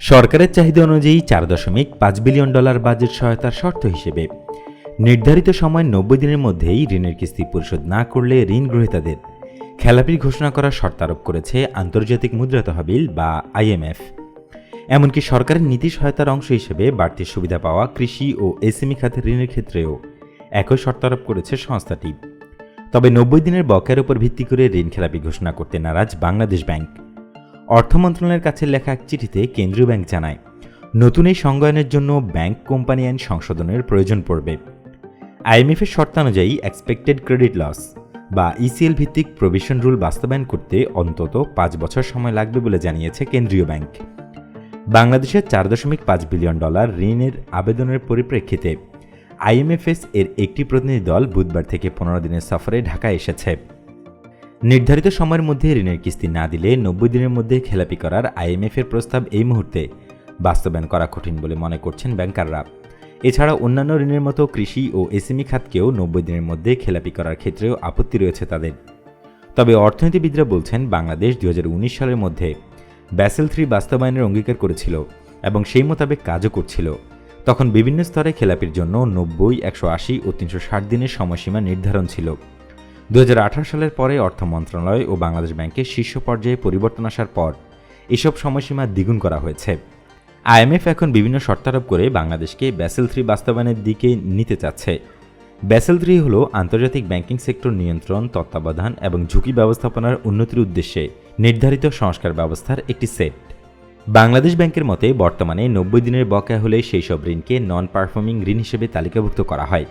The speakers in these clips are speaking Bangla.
সরকারের চাহিদা অনুযায়ী চার দশমিক পাঁচ বিলিয়ন ডলার বাজেট সহায়তার শর্ত হিসেবে নির্ধারিত সময় নব্বই দিনের মধ্যেই ঋণের কিস্তি পরিশোধ না করলে ঋণ গ্রহীতাদের খেলাপির ঘোষণা করার শর্ত আরোপ করেছে আন্তর্জাতিক মুদ্রা তহবিল বা আইএমএফ এমনকি সরকারের নীতি সহায়তার অংশ হিসেবে বাড়তি সুবিধা পাওয়া কৃষি ও এসএমই খাতের ঋণের ক্ষেত্রেও একই শর্ত আরোপ করেছে সংস্থাটি। তবে নব্বই দিনের বকেয়ার উপর ভিত্তি করে ঋণ খেলাপি ঘোষণা করতে নারাজ বাংলাদেশ ব্যাংক। অর্থ মন্ত্রণালয়ের কাছে লেখা এক চিঠিতে কেন্দ্রীয় ব্যাংক জানায়, নতুন এই সংজ্ঞায়নের জন্য ব্যাংক, কোম্পানি আইন সংশোধনের প্রয়োজন পড়বে। আইএমএফের শর্তানুযায়ী এক্সপেক্টেড ক্রেডিট লস বা ইসিএল ভিত্তিক প্রভিশন রুল বাস্তবায়ন করতে অন্তত পাঁচ বছর সময় লাগবে বলে জানিয়েছে কেন্দ্রীয় ব্যাংক। বাংলাদেশের চার দশমিক পাঁচ বিলিয়ন ডলার ঋণের আবেদনের পরিপ্রেক্ষিতে আইএমএফএস এর একটি প্রতিনিধি দল বুধবার থেকে পনেরো দিনের সফরে ঢাকায় এসেছে। নির্ধারিত সময়ের মধ্যে ঋণের কিস্তি না দিলে নব্বই দিনের মধ্যে খেলাপি করার আইএমএফের প্রস্তাব এই মুহূর্তে বাস্তবায়ন করা কঠিন বলে মনে করছেন ব্যাংকাররা। এছাড়া অন্যান্য ঋণের মতো কৃষি ও এসএমই খাতকেও নব্বই দিনের মধ্যে খেলাপি করার ক্ষেত্রেও আপত্তি রয়েছে তাদের। তবে অর্থনীতিবিদরা বলছেন, বাংলাদেশ দু হাজার উনিশ সালের মধ্যে ব্যাসেল থ্রি বাস্তবায়নের অঙ্গীকার করেছিল এবং সেই মোতাবেক কাজও করছিল। তখন বিভিন্ন স্তরে খেলাপির জন্য নব্বই, একশো আশি ও তিনশো ষাট দিনের সময়সীমা নির্ধারণ ছিল। দু হাজার আঠারো সালের পরে অর্থ মন্ত্রণালয় ও বাংলাদেশ ব্যাংকের শীর্ষ পর্যায়ে পরিবর্তন আসার পর এসব সময়সীমা দ্বিগুণ করা হয়েছে। আইএমএফ এখন বিভিন্ন শর্তারোপ করে বাংলাদেশকে ব্যাসেল থ্রি বাস্তবায়নের দিকে নিতে চাচ্ছে। ব্যাসেল থ্রি হল আন্তর্জাতিক ব্যাংকিং সেক্টর নিয়ন্ত্রণ, তত্ত্বাবধান এবং ঝুঁকি ব্যবস্থাপনার উন্নতির উদ্দেশ্যে নির্ধারিত সংস্কার ব্যবস্থার একটি সেট। বাংলাদেশ ব্যাংকের মতে বর্তমানে নব্বই দিনের বকেয়া হলে সেই সব ঋণকে নন পারফর্মিং ঋণ হিসেবে তালিকাভুক্ত করা হয়।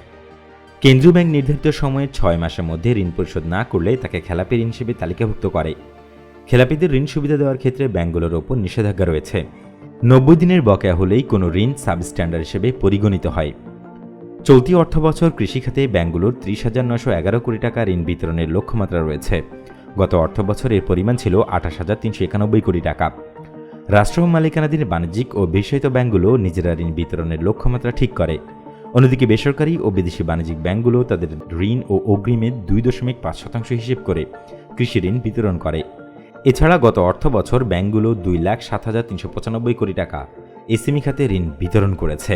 কেন্দ্রীয় ব্যাংক নির্ধারিত সময়ের ছয় মাসের মধ্যে ঋণ পরিশোধ না করলে তাকে খেলাপি ঋণ হিসেবে তালিকাভুক্ত করে। খেলাপিদের ঋণ সুবিধা দেওয়ার ক্ষেত্রে ব্যাংকগুলোর ওপর নিষেধাজ্ঞা রয়েছে। নব্বই দিনের বকেয়া হলেই কোনো ঋণ সাবস্ট্যান্ডার্ড হিসেবে পরিগণিত হয়। চলতি অর্থ অর্থবছর কৃষিখাতে ব্যাংকগুলোর ত্রিশ হাজার নশো এগারো কোটি টাকা ঋণ বিতরণের লক্ষ্যমাত্রা রয়েছে। গত অর্থবছর এর পরিমাণ ছিল আঠাশ হাজার তিনশো একানব্বই কোটি টাকা। রাষ্ট্র মালিকানাধীন বাণিজ্যিক ও বিষয়িত ব্যাংকগুলো নিজেরা ঋণ বিতরণের লক্ষ্যমাত্রা ঠিক করে। অন্যদিকে বেসরকারি ও বিদেশি বাণিজ্যিক ব্যাংকগুলো তাদের ঋণ ও অগ্রিমের দুই দশমিক পাঁচ শতাংশ হিসেব করে কৃষি ঋণ বিতরণ করে। এছাড়া গত অর্থ বছর ব্যাংকগুলো দুই লাখ সাত হাজার তিনশো পঁচানব্বই কোটি টাকা এসএমই খাতে ঋণ বিতরণ করেছে।